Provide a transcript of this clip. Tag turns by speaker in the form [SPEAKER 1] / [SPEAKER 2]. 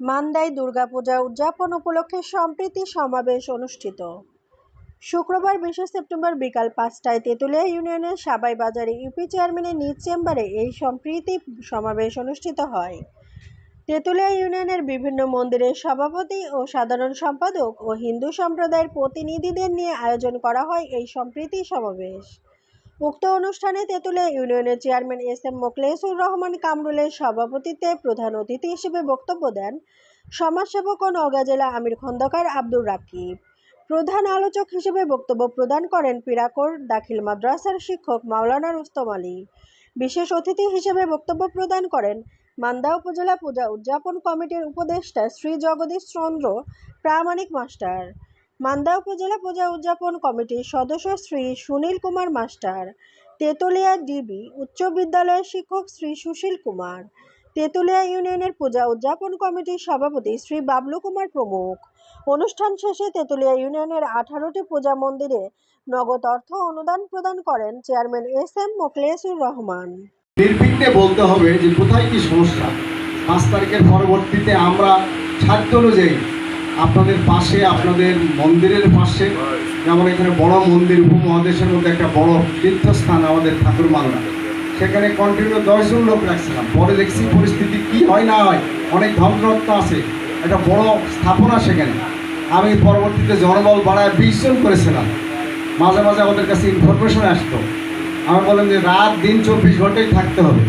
[SPEAKER 1] মান্দায় দুর্গাপূজা উদযাপন উপলক্ষে সম্প্রীতি সমাবেশ অনুষ্ঠিত। শুক্রবার বিশে সেপ্টেম্বর বিকাল পাঁচটায় তেঁতুলিয়া ইউনিয়নের সাবাই বাজারে ইউপি চেয়ারম্যানের নিজ চেম্বারে এই সম্প্রীতি সমাবেশ অনুষ্ঠিত হয়। তেঁতুলিয়া ইউনিয়নের বিভিন্ন মন্দিরের সভাপতি ও সাধারণ সম্পাদক ও হিন্দু সম্প্রদায়ের প্রতিনিধিদের নিয়ে আয়োজন করা হয় এই সম্প্রীতি সমাবেশ। উক্ত অনুষ্ঠানে তেঁতুলিয়া ইউনিয়নের chairman S M Moklesur Rahman কামরুলের সভাপতিত্বে প্রধান অতিথি হিসেবে বক্তব্য দেন সমাজসেবক ও নওগাঁ জেলা আমির খন্দকার আব্দুর রাকিব। প্রধান আলোচক হিসেবে বক্তব্য প্রদান করেন পিরাকোর দাখিল মাদ্রাসার শিক্ষক মাওলানা রুস্তম আলী। বিশেষ অতিথি হিসেবে বক্তব্য প্রদান করেন মান্দা উপজেলা পূজা উদযাপন কমিটির উপদেষ্টা শ্রী জগদীশ চন্দ্র, প্রামাণিক মাস্টার। মান্দা উপজেলা পূজা উদযাপন কমিটির সদস্য শ্রী সুনীল কুমার মাস্টার, তেতুলিয়া ডিবি উচ্চ বিদ্যালয়ের শিক্ষক শ্রী সুশীল কুমার, তেতুলিয়া ইউনিয়নের পূজা উদযাপন কমিটির সভাপতি শ্রী বাবলু কুমার প্রমুখ। অনুষ্ঠান শেষে তেতুলিয়া ইউনিয়নের আঠারোটি পূজা মন্দিরে নগদ অর্থ অনুদান প্রদান করেন chairman S M Moklesur Rahman.
[SPEAKER 2] নির্বিঘ্নে বলতে হবে যে কোথায় কি সমস্যা? পাঁচ তারিখের পরবর্তীতে আমরা সাধ্য অনুযায়ী আপনাদের পাশে, আপনাদের মন্দিরের পাশে, যেমন এখানে বড় মন্দির, উপমহাদেশের মধ্যে একটা বড় তীর্থস্থান আমাদের ঠাকুর বাংলা সেখানে কন্টিনিউ দশজন লোক রাখছিলাম। পরে দেখছি পরিস্থিতি কি হয় না হয়, অনেক ধ্বংসরত্ব আছে, একটা বড় স্থাপনা সেখানে। আমি পরবর্তীতে জনবল বাড়ায় বিশ জন করেছিলাম। মাঝে মাঝে আমাদের কাছে ইনফরমেশন আসতো। আমি বললাম যে রাত দিন চব্বিশ ঘন্টাই থাকতে হবে।